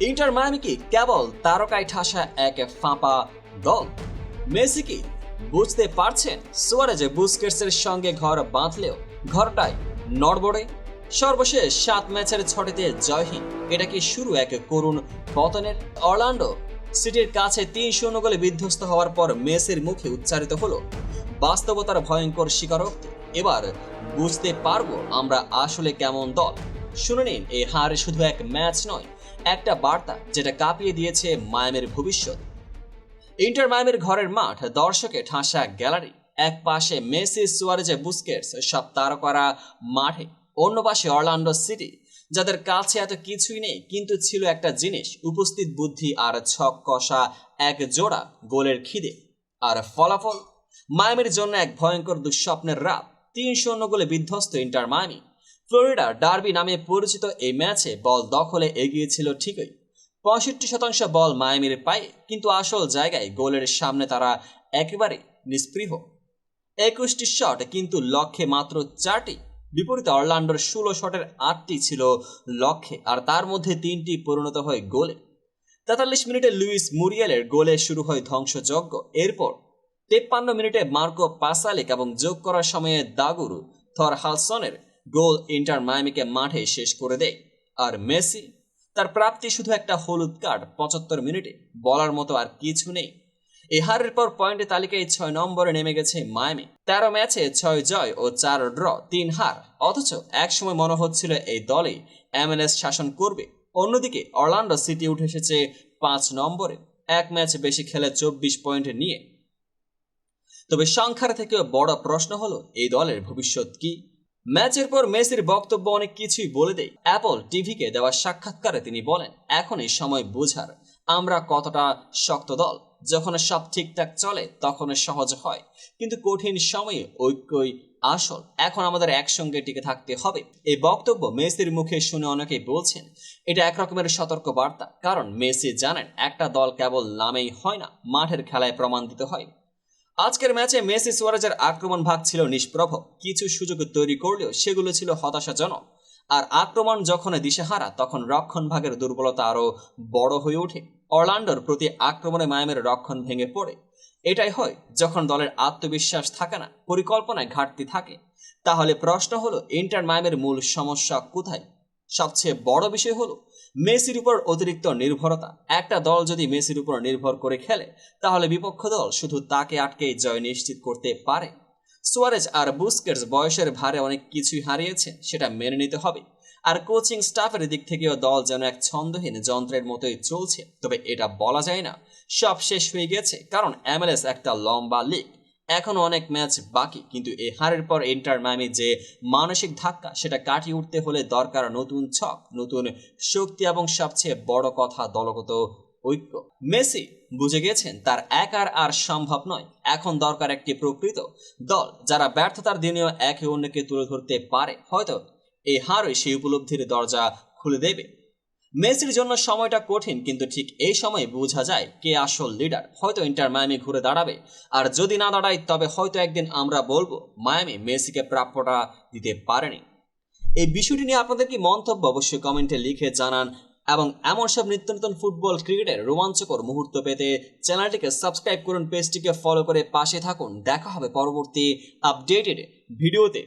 Inter Miami কি কেবল তারকায় ঠাসা এক ফাঁপা দল? মেসি কি বুঝতে পারছেন সুয়ারেজে বুস্কেটসের সঙ্গে ঘর বাঁধলেও ঘরটায় নড়বড়ে? সর্বশেষ সাত ম্যাচের ছটিতে জয়হীন। এটা কি শুরু এক করুণ পতনের? অরল্যান্ডো সিটির কাছে তিন শূন্য গোলে বিধ্বস্ত হওয়ার পর মেসির মুখে উচ্চারিত হলো, বাস্তবতার ভয়ঙ্কর স্বীকারোক্তি। এবার বুঝতে পারব আমরা আসলে কেমন দল। শুনে নিন, এই হার শুধু এক ম্যাচ নয়, একটা বার্তা যেটা কাঁপিয়ে দিয়েছে মায়ামের ভবিষ্যৎ। ইন্টার মায়ামের ঘরের মাঠ দর্শকে ঠাসা গ্যালারি, এক পাশে মেসি, সুয়ারেজে, বুস্কেটস, সব তারকারা মাঠে, অন্য পাশে অরল্যান্ডো সিটি, যাদের কাছে এত কিছুই নেই, কিন্তু ছিল একটা জিনিস, উপস্থিত বুদ্ধি আর ছক কষা, এক জোড়া গোলের খিদে। আর ফলাফল? মায়ামির জন্য এক ভয়ঙ্কর দুঃস্বপ্নের রাত, তিন শূন্য গোলে বিধ্বস্ত ইন্টার মায়ামি। ফ্লোরিডা ডার্বি নামে পরিচিত এই ম্যাচে বল দখলে এগিয়েছিল ঠিকই। পঁয়ষট্টি শতাংশ বল মায়ামির পায়ে, কিন্তু আসল জায়গায় গোলের সামনে তারা একেবারে নিস্পৃহ একুশটি শট, কিন্তু লক্ষ্যে মাত্র চারটি। বিপরীতে অরল্যান্ডোর ষোলো শটের আটটি ছিল লক্ষ্যে, আর তার মধ্যে তিনটি পরিণত হয় গোলে। তেতাল্লিশ মিনিটে লুইস মুরিয়েলের গোলে শুরু হয় ধ্বংসযজ্ঞ। এরপর তেপ্পান্ন মিনিটে মার্কো পাসালিক এবং যোগ করার সময়ে দাগুরু থর হালসনের গোল ইন্টার মায়ামিকে মাঠে শেষ করে দেয়। আর মেসি তার প্রাপ্তি শুধু একটা হলুদ কার্ড, পঁচাত্তর মিনিটে, বলার মতো আর কিছু নেই। এই হারের পর পয়েন্টের তালিকায় ছয় নম্বরে নেমে গেছে মায়ামি। তেরো ম্যাচে ছয় জয় ও চার ড্র, তিন হার। অথচ একসময় মনে হচ্ছিল এই দলে এমএলএস শাসন করবে। অন্যদিকে অরল্যান্ডো সিটি উঠে এসেছে পাঁচ নম্বরে, এক ম্যাচ বেশি খেলে চব্বিশ পয়েন্ট নিয়ে। তবে সংখ্যার থেকেও বড় প্রশ্ন হলো, এই দলের ভবিষ্যৎ কি? ম্যাচের পর মেসির বক্তব্য অনেক কিছুই বলে দেয়। অ্যাপল টিভিকে দেওয়া সাক্ষাৎকারে তিনি বলেন এখনই সময় বোঝার। আমরা কতটা শক্ত দল। যখন সব ঠিকঠাক চলে, তখন সহজ হয়। কিন্তু কঠিন সময়ে ঐক্যই আসল। এখন আমাদের একসঙ্গে টিকে থাকতে হবে। এই বক্তব্য মেসির মুখে শুনে অনেকেই বলছেন, এটা একরকমের সতর্ক বার্তা কারণ মেসি জানেন, একটা দল কেবল নামেই হয় না, মাঠের খেলায় প্রমাণ দিতে হয়। আজকের ম্যাচে মেসি সুয়ারেজের আক্রমণ ভাগ ছিল নিষ্প্রভ। কিছু সুযোগ তৈরি করলেও সেগুলো ছিল হতাশাজনক। আর আক্রমণ যখন দিশেহারা, তখন রক্ষণ ভাগের দুর্বলতা আরও বড় হয়ে ওঠে। অরল্যান্ডোর প্রতি আক্রমণে মায়ামের রক্ষণ ভেঙে পড়ে। এটাই হয়, যখন দলের আত্মবিশ্বাস থাকে না, পরিকল্পনায় ঘাটতি থাকে। তাহলে প্রশ্ন হলো, ইন্টার মায়ামের মূল সমস্যা কোথায়? সবচেয়ে বড় বিষয় হলো মেসির উপর অতিরিক্ত নির্ভরতা। একটা দল যদি মেসির উপর নির্ভর করে খেলে, তাহলে বিপক্ষ দল শুধু তাকে আটকে জয় নিশ্চিত করতে পারে। সোয়ারেজ আর বুস্কেটস বয়সের ভারে অনেক কিছুই হারিয়েছে, সেটা মেনে নিতে হবে। আর কোচিং স্টাফের দিক থেকেও দল যেন এক ছন্দহীন যন্ত্রের মতোই চলছে, তবে এটা বলা যায় না, সব শেষ হয়ে গেছে, কারণ এমএলএস একটা লম্বা লিগ। এখনও অনেক ম্যাচ বাকি, কিন্তু এই হারের পর ইন্টার মায়ামি যে মানসিক ধাক্কা, সেটা কাটিয়ে উঠতে হলে দরকার নতুন ছক, নতুন শক্তি এবং সবচেয়ে বড় কথা দলগত ঐক্য। মেসি বুঝে গেছেন, তার একার আর সম্ভব নয়। এখন দরকার একটি প্রকৃত দল, যারা ব্যর্থতার দিনেও একে অন্যকে তুলে ধরতে পারে। হয়তো এই হারই সেই উপলব্ধির দরজা খুলে দেবে। মেসির জন্য সময়টা কঠিন, কিন্তু ঠিক এই সময় বোঝা যায় কে আসল লিডার হয়তো ইন্টার মায়ামি ঘুরে দাঁড়াবে। আর যদি না দাঁড়ায়, তবে হয়তো একদিন আমরা বলব, মায়ামি মেসিকে প্রাপ্যটা দিতে পারেনি। এই বিষয়টি নিয়ে আপনাদের কি মন্তব্য? অবশ্যই কমেন্টে লিখে জানান। এবং এমন সব নিত্য নতুন ফুটবল, ক্রিকেটের রোমাঞ্চকর মুহূর্ত পেতে চ্যানেলটিকে সাবস্ক্রাইব করুন, পেজটিকে ফলো করে পাশে থাকুন। দেখা হবে পরবর্তী আপডেটেড ভিডিওতে।